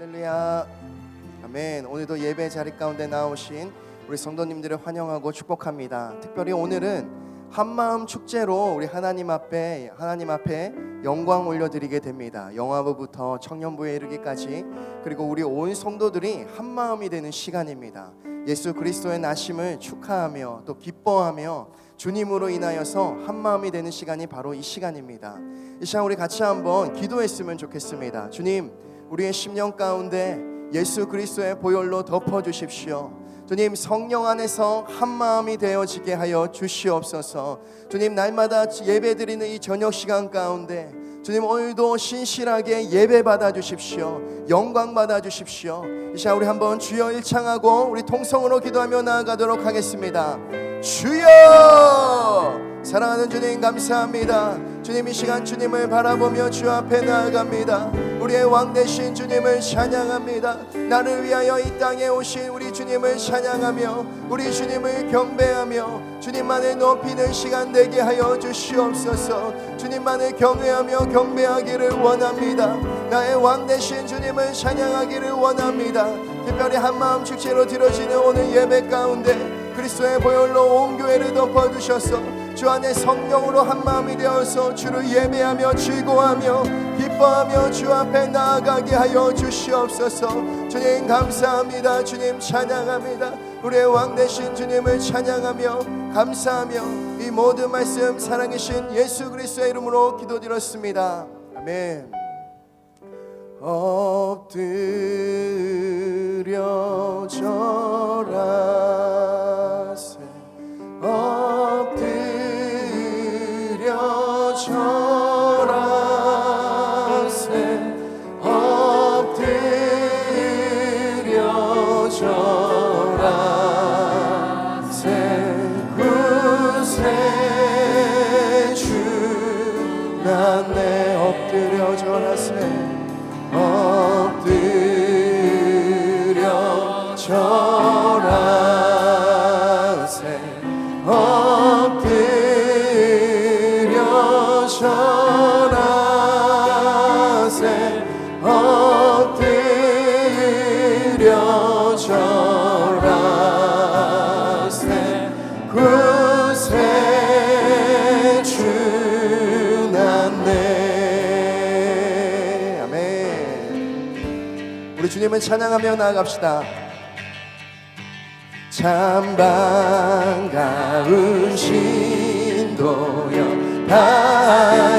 할렐루야. 아멘. 오늘도 예배 자리 가운데 나오신 우리 성도님들을 환영하고 축복합니다. 특별히 오늘은 한마음 축제로 우리 하나님 앞에 하나님 앞에 영광 올려드리게 됩니다. 영화부부터 청년부에 이르기까지 그리고 우리 온 성도들이 한 마음이 되는 시간입니다. 예수 그리스도의 나심을 축하하며 또 기뻐하며 주님으로 인하여서 한 마음이 되는 시간이 바로 이 시간입니다. 이 시간 우리 같이 한번 기도했으면 좋겠습니다. 주님, 우리의 심령 가운데 예수 그리스도의 보혈로 덮어 주십시오. 주님 성령 안에서 한 마음이 되어지게 하여 주시옵소서. 주님 날마다 예배 드리는 이 저녁 시간 가운데 주님 오늘도 신실하게 예배 받아 주십시오. 영광 받아 주십시오. 이 시간 우리 한번 주여 일창하고 우리 통성으로 기도하며 나아가도록 하겠습니다. 주여! 사랑하는 주님 감사합니다. 주님 이 시간 주님을 바라보며 주 앞에 나아갑니다. 우리의 왕 되신 주님을 찬양합니다. 나를 위하여 이 땅에 오신 우리 주님을 찬양하며 우리 주님을 경배하며 주님만을 높이는 시간 되게 하여 주시옵소서. 주님만을 경외하며 경배하기를 원합니다. 나의 왕 되신 주님을 찬양하기를 원합니다. 특별히 한 마음 축제로 드려지는 오늘 예배 가운데 그리스도의 보혈로 온 교회를 덮어 주셔서 주 안에 성령으로 한 마음이 되어서 주를 예배하며 즐거워하며 기뻐하며 주 앞에 나아가게 하여 주시옵소서. 주님 감사합니다. 주님 찬양합니다. 우리의 왕 되신 주님을 찬양하며 감사하며 이 모든 말씀 사랑이신 예수 그리스도의 이름으로 기도드렸습니다. 아멘. 엎드 엎드려 절하세 엎드려 절하세. 구세주나네 아멘. 우리 주님을 찬양하며 나아갑시다 참 반가운 신도여 다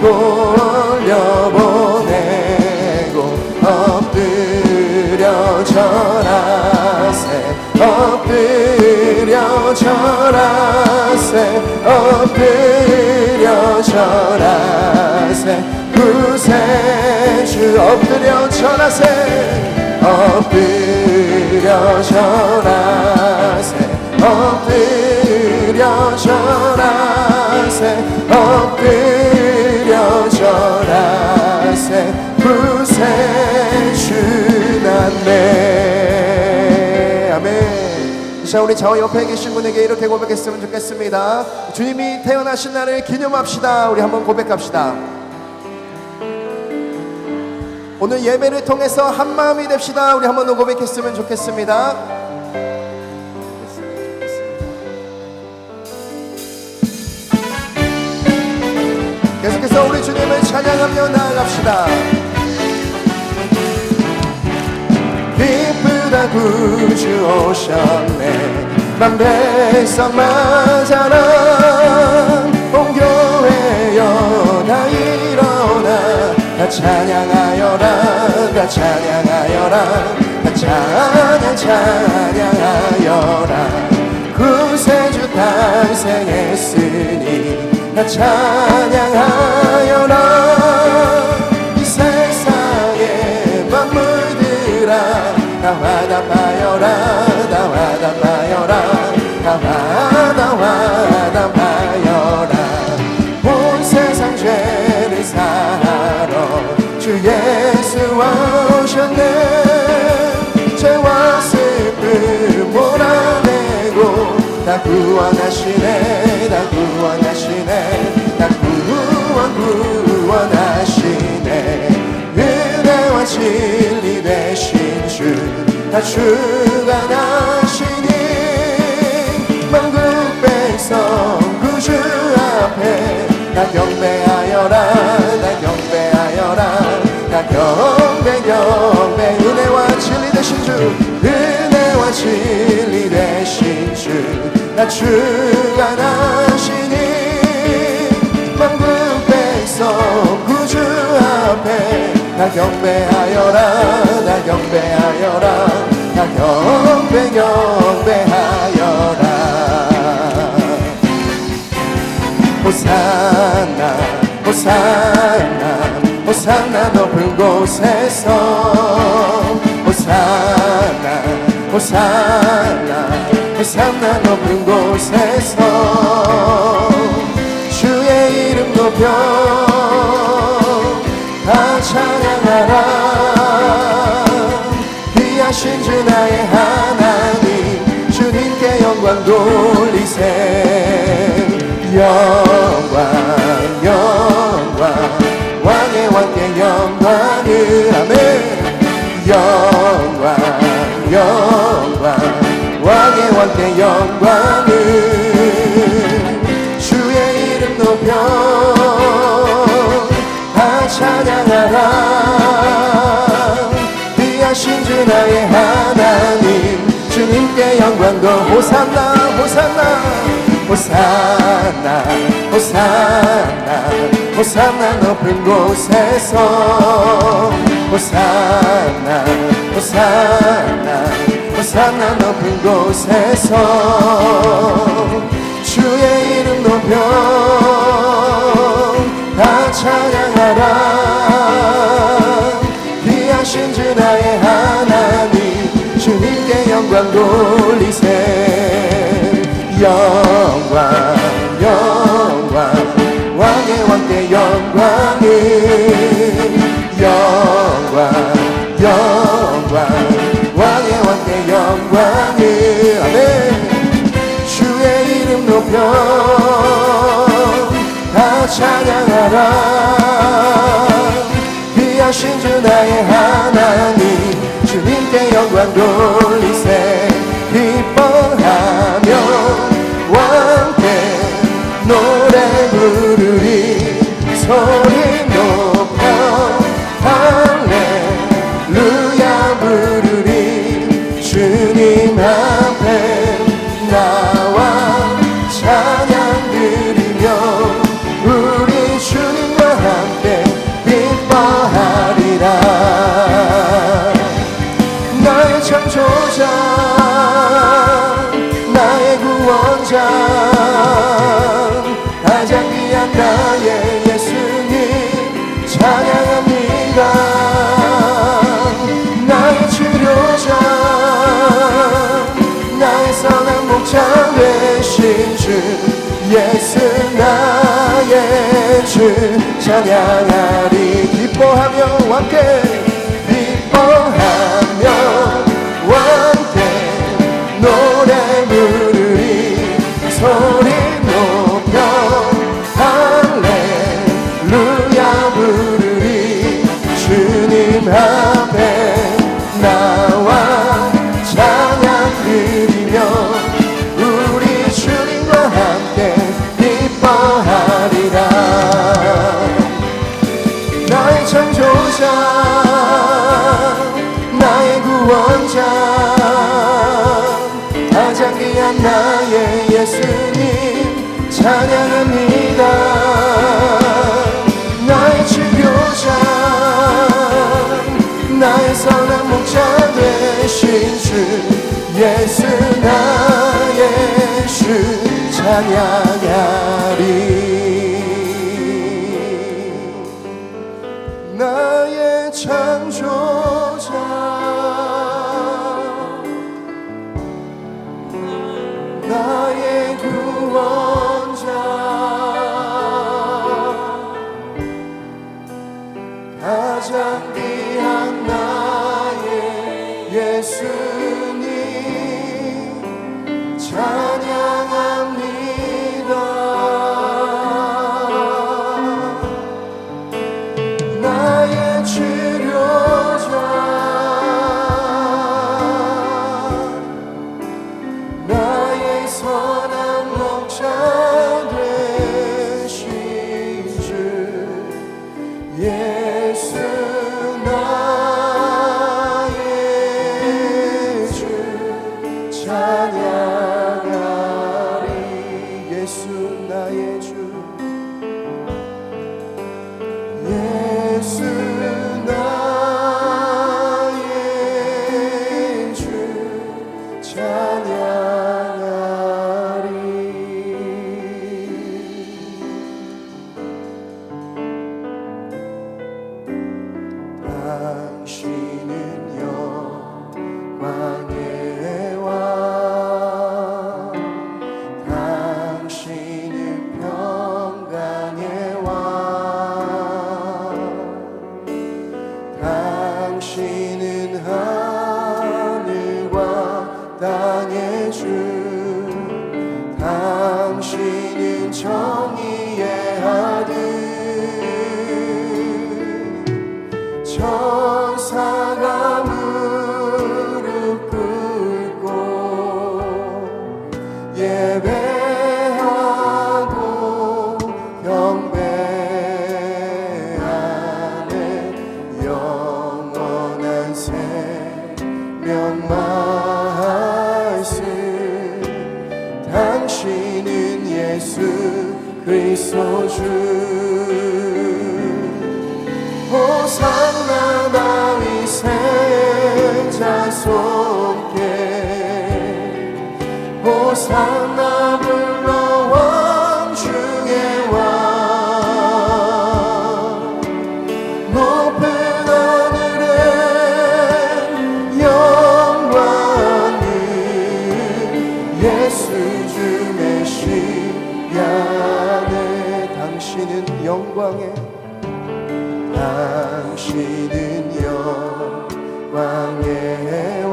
돌려보내고 엎드려 절하세 엎드려 절하세 엎드려 절하세. 구세주 엎드려 절하세 엎드려 절하세 엎드려 절하세 엎드려 절하세 구세주 난네 아멘. 자 우리 저 옆에 계신 분에게 이렇게 고백했으면 좋겠습니다. 주님이 태어나신 날을 기념합시다. 우리 한번 고백합시다. 오늘 예배를 통해서 한 마음이 됩시다. 우리 한번 더 고백했으면 좋겠습니다 계속해서 우리 주님을 찬양하며 나아갑시다. 기쁘다 구주 오셨네. 만 백성 맞아라 온 교회여 다 일어나. 다 찬양하여라 다 찬양하여라 다 찬양 찬양하여라. 구세주 탄생했으니 다 찬양하여라. 이 세상의 만물들아 다 화답하여라 다 화답하여라 다 화다 화답하여라. 온 세상 죄를 사하러 주 예수 오셨네. 죄와 슬픔 몰아내고 다 구원하시네 다 구원하시네 진리 되신 주다 주가 나시니 만국 백성 구주 앞에 다 경배하여라 다 경배하여라 다 경배 경배. 은혜와 진리 되신 주 은혜와 진리 되신 주다 주 다 경배하여라 다 경배하여라 다 경배 경배하여라. 호산나 호산나 호산나 높은 곳에서. 호산나 호산나 호산나 높은 곳에서. 주의 이름 높여. 다 찬 양하라 귀하신 주 나의 하나님 주님께 영광 돌리세. 영광 영광 왕의 왕께 영광을 아멘 영광 영광 왕의 왕께 영광을 나의 하나님. 주님께 영광도 호산나 호산나 호산나 호산나 호산나 높은 곳에서. 호산나 호산나 호산나 높은 곳에서. 주의 이름 높여 다 찬양하라 나의 하나님 주님께 영광 돌리세. 영광 영광 왕의 왕께 영광을 영광 영광 왕의 왕께 영광을 아멘. 주의 이름 높여 다 찬양하라. 귀 하신 주 나의 하나님 주님께 영광 돌리세 찬양합니다. 나의 치료자 나의 선한 목자 되신 주 예수 나의 주 찬양하리. 기뻐하며 함께 mañana. 정이 mãos vai. 향해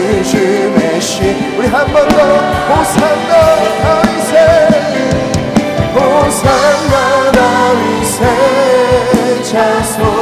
주심의 신 우리 한 번 더 호산나 다윗의 호산나 다윗의 찬송.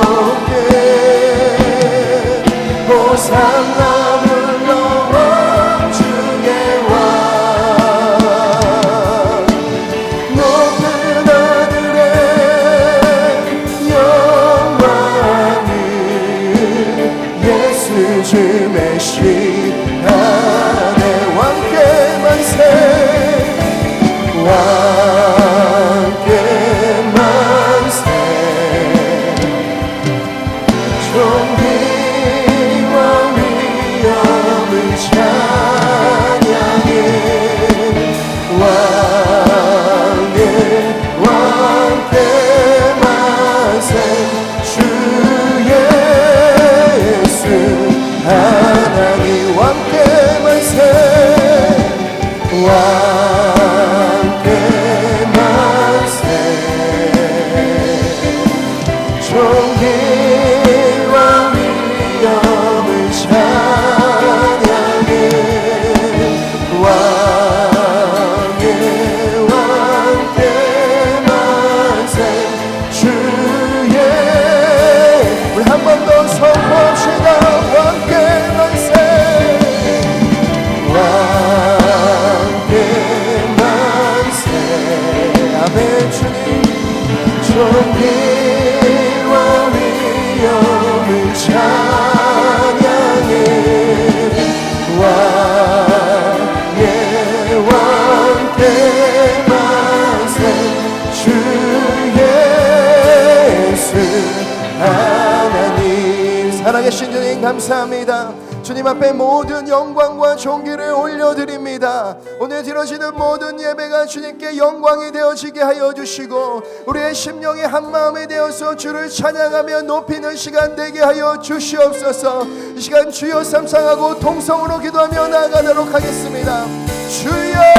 계신 주님 감사합니다. 주님 앞에 모든 영광과 존귀를 올려드립니다. 오늘 드려지는 모든 예배가 주님께 영광이 되어지게 하여 주시고 우리의 심령이 한마음이 되어서 주를 찬양하며 높이는 시간 되게 하여 주시옵소서. 이 시간 주여 삼상하고 통성으로 기도하며 나아가도록 하겠습니다. 주여